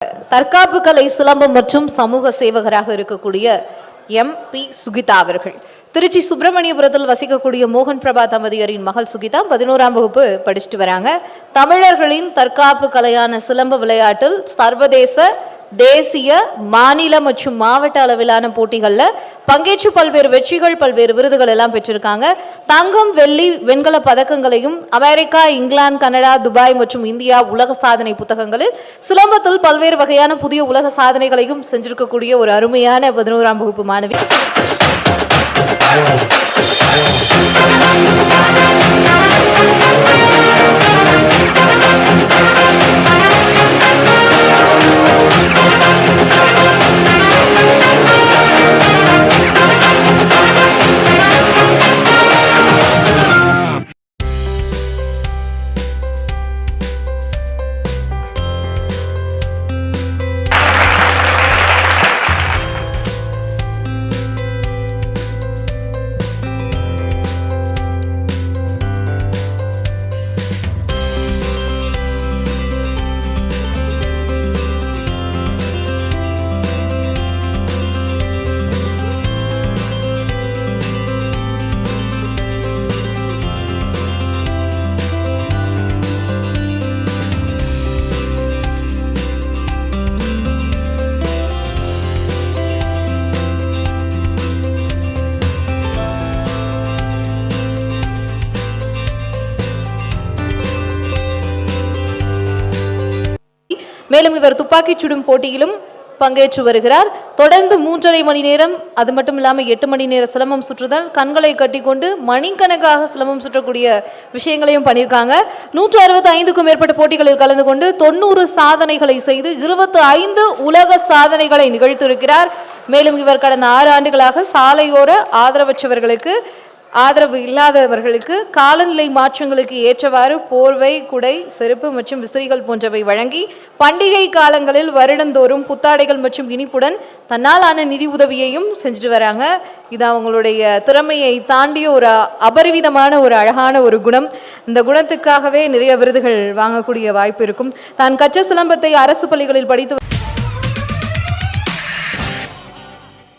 தற்காப்பு கலை சிலம்பம் மற்றும் சமூக சேவகராக இருக்கக்கூடிய எம். பி. சுகிதா அவர்கள். திருச்சி சுப்பிரமணியபுரத்தில் வசிக்கக்கூடிய மோகன் பிரபா தம்பதியரின் மகள் சுகிதா பதினோராம் வகுப்பு படிச்சுட்டு வராங்க. தமிழர்களின் தற்காப்பு கலையான சிலம்ப விளையாட்டில் சர்வதேச தேசிய மாநில மற்றும் மாவட்ட அளவிலான போட்டிகளில் பங்கேற்று பல்வேறு வெற்றிகள் பல்வேறு விருதுகள் எல்லாம் பெற்றிருக்காங்க. தங்கம் வெள்ளி வெண்கல பதக்கங்களையும் அமெரிக்கா இங்கிலாந்து கனடா துபாய் மற்றும் இந்தியா உலக சாதனை புத்தகங்களில் சிலம்பத்தில் பல்வேறு வகையான புதிய உலக சாதனைகளையும் செஞ்சிருக்கக்கூடிய ஒரு அருமையான பதினோராம் வகுப்பு மாணவி. மேலும் இவர் துப்பாக்கிச் சுடும் போட்டியிலும் பங்கேற்று வருகிறார். தொடர்ந்து மூன்றரை மணி நேரம் அது மட்டும் இல்லாமல் எட்டு மணி நேர சிலம்பம் சுற்றுதல் கண்களை கட்டிக்கொண்டு மணிக்கணக்காக சிலம்பம் சுற்றக்கூடிய விஷயங்களையும் பண்ணியிருக்காங்க. நூற்றி அறுபத்தி ஐந்துக்கும் மேற்பட்ட போட்டிகளில் கலந்து கொண்டு தொண்ணூறு சாதனைகளை செய்து இருபத்தி ஐந்து உலக சாதனைகளை நிகழ்த்தியிருக்கிறார். மேலும் இவர் கடந்த ஆறு ஆண்டுகளாக சாலையோர ஆதரவற்றவர்களுக்கு ஆதரவு இல்லாதவர்களுக்கு காலநிலை மாற்றங்களுக்கு ஏற்றவாறு போர்வை குடை செருப்பு மற்றும் விசிறிகள் போன்றவை வழங்கி பண்டிகை காலங்களில் வருடந்தோறும் புத்தாடைகள் மற்றும் இனிப்புடன் தன்னால் ஆன நிதி உதவியையும் செஞ்சுட்டு வராங்க. இது அவங்களுடைய திறமையை தாண்டிய ஒரு அபரிவிதமான ஒரு அழகான ஒரு குணம். இந்த குணத்துக்காகவே நிறைய விருதுகள் வாங்கக்கூடிய வாய்ப்பு இருக்கும். தான் கற்ற சிலம்பத்தை அரசு பள்ளிகளில் படித்து